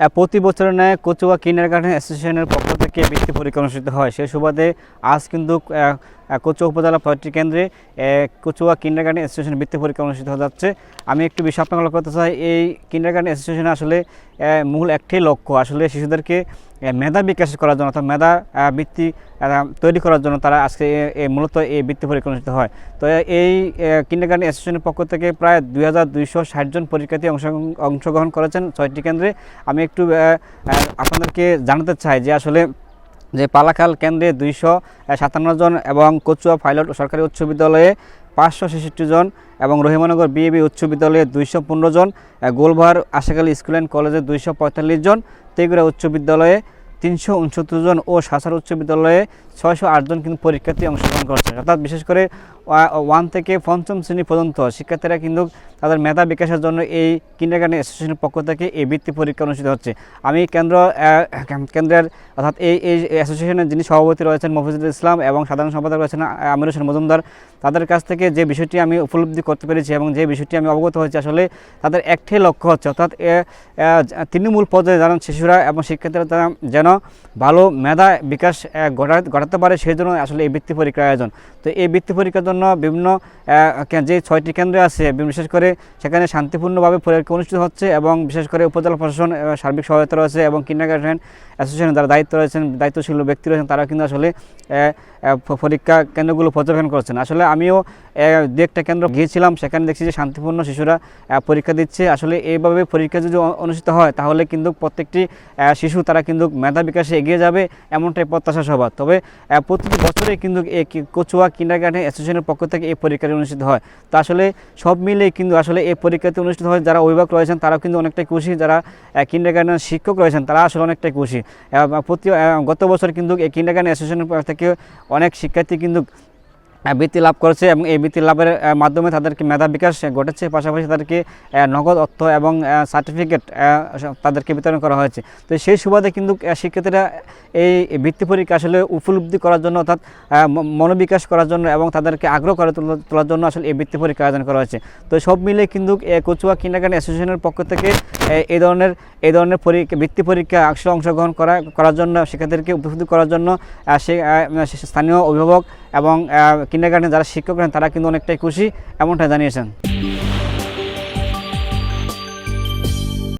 প্রতি বছরের ন্যায় কচুয়া কিন্ডার গার্ডেন অ্যাসোসিয়েশনের পক্ষ থেকে বৃত্তি পরীক্ষা অনুষ্ঠিত হয়। সেই সুবাদে আজ কিন্তু কচুয়া উপজেলা পয়েট্রি কেন্দ্রে কচুয়া কিন্ডার গার্ডেন অ্যাসোসিয়েশন বৃত্তি পরীক্ষা অনুষ্ঠিত হয়ে যাচ্ছে। আমি একটু বিষয় আপনাকে লক্ষ্য করতে চাই, এই কিন্ডার গার্ডেন অ্যাসোসিয়েশন আসলে মূল একটাই লক্ষ্য। আসলে শিশুদেরকে মেধা বিকাশ করার জন্য অর্থাৎ মেধা বৃত্তি তৈরি করার জন্য তারা আজকে মূলত এই বৃত্তি পরীক্ষা অনুষ্ঠিত হয়। তো এই কিন্ডার গার্ডেন অ্যাসোসিয়েশনের পক্ষ থেকে প্রায় দুই হাজার দুইশো ষাট জন পরীক্ষার্থী অংশ, অংশগ্রহণ করেছেন ছয়টি কেন্দ্রে। আমি একটু আপনাদেরকে জানাতে চাই যে আসলে যে পালাখাল কেন্দ্রে দুইশো সাতান্ন জন এবং কচুয়া পাইলট সরকারি উচ্চ বিদ্যালয়ে পাঁচশো ছেষট্টি জন এবং রহিমানগর বিএবি উচ্চ বিদ্যালয়ে দুইশো পনেরো জন গোলভার আশাখালী স্কুল অ্যান্ড কলেজে দুইশো পঁয়তাল্লিশ জন তেগুড়া উচ্চ বিদ্যালয়ে তিনশো উনসত্তর জন ও সাসার উচ্চ বিদ্যালয়ে ছয়শো আটজন কিন্তু পরীক্ষার্থী অংশগ্রহণ করছে। অর্থাৎ বিশেষ করে ওয়ান থেকে পঞ্চম শ্রেণি পর্যন্ত শিক্ষার্থীরা কিন্তু তাদের মেধা বিকাশের জন্য এই কিন্ডারগার্ডেন অ্যাসোসিয়েশনের পক্ষ থেকে এই বৃত্তি পরীক্ষা অনুষ্ঠিত হচ্ছে। আমি কেন্দ্র কেন্দ্রের, অর্থাৎ এই এই অ্যাসোসিয়েশনের যিনি সভাপতি রয়েছেন মফিজুল ইসলাম এবং সাধারণ সম্পাদক রয়েছেন আমির হোসেন মজুমদার, তাদের কাছ থেকে যে বিষয়টি আমি উপলব্ধি করতে পেরেছি এবং যে বিষয়টি আমি অবগত হয়েছি আসলে তাদের একটাই লক্ষ্য হচ্ছে, অর্থাৎ তৃণমূল পর্যায়ে যেন শিশুরা এবং শিক্ষার্থীরা তারা যেন ভালো মেধা বিকাশ ঘটা- ঘটাতে পারে, সেই জন্য আসলে এই বৃত্তি পরীক্ষার আয়োজন। তো এই বৃত্তি পরীক্ষার জন্য বিভিন্ন যে ছয়টি কেন্দ্র আছে বিশেষ করে সেখানে শান্তিপূর্ণভাবে পরীক্ষা অনুষ্ঠিত হচ্ছে এবং বিশেষ করে উপজেলা প্রশাসন সার্বিক সহায়তা রয়েছে এবং কিন্ডার গার্ডেন অ্যাসোসিয়েশনের যারা দায়িত্ব রয়েছেন, দায়িত্বশীল ব্যক্তি রয়েছেন তারা কিন্তু আসলে পরীক্ষা কেন্দ্রগুলো পর্যবেক্ষণ করছেন। আসলে আমিও দু একটা কেন্দ্র গিয়েছিলাম, সেখানে দেখছি যে শান্তিপূর্ণ শিশুরা পরীক্ষা দিচ্ছে। আসলে এইভাবে পরীক্ষা যদি অনুষ্ঠিত হয়, তাহলে কিন্তু প্রত্যেকটি শিশু তারা কিন্তু মেধা বিকাশে এগিয়ে যাবে, এমনটাই প্রত্যাশা সবার। তবে প্রতিটি বছরে কিন্তু কচুয়া কিন্ডার গার্ডেন অ্যাসোসিয়েশনের পক্ষ থেকে এই পরীক্ষাটি অনুষ্ঠিত হয়। তো আসলে সব মিলেই কিন্তু আসলে এই পরীক্ষাটি অনুষ্ঠিত হয়, যারা অভিভাবক রয়েছেন তারাও কিন্তু অনেকটাই খুশি, যারা কিন্ডার গার্ডেন শিক্ষক রয়েছেন তারা আসলে অনেকটাই খুশি। প্রতি গত বছর কিন্তু এই কিন্ডার গার্ডেন অ্যাসোসিয়েশনের পক্ষ থেকে অনেক শিক্ষার্থী কিন্তু বৃত্তি লাভ করেছে এবং এই বৃত্তি লাভের মাধ্যমে তাদেরকে মেধা বিকাশ ঘটেছে। পাশাপাশি তাদেরকে নগদ অর্থ এবং সার্টিফিকেট তাদেরকে বিতরণ করা হয়েছে। তো সেই সুবাদে কিন্তু শিক্ষার্থীরা এই বৃত্তি পরীক্ষা আসলে উপলব্ধি করার জন্য অর্থাৎ মনোবিকাশ করার জন্য এবং তাদেরকে আগ্রহ করে তোলার জন্য আসলে এই বৃত্তি পরীক্ষা আয়োজন করা হয়েছে। তো সব মিলে কিন্তু কচুয়া কিন্ডারগার্ডেন অ্যাসোসিয়েশনের পক্ষ থেকে এই ধরনের এই ধরনের পরীক্ষা বৃত্তি পরীক্ষা আসলে অংশগ্রহণ করা, করার জন্য শিক্ষার্থীদেরকে উপস্থিত করার জন্য সে- স্থানীয় অভিভাবক এবং কিন্ডারগার্ডেন যারা শিক্ষক তারা কিন্তু অনেকটাই খুশি এমনটা জানিয়েছেন।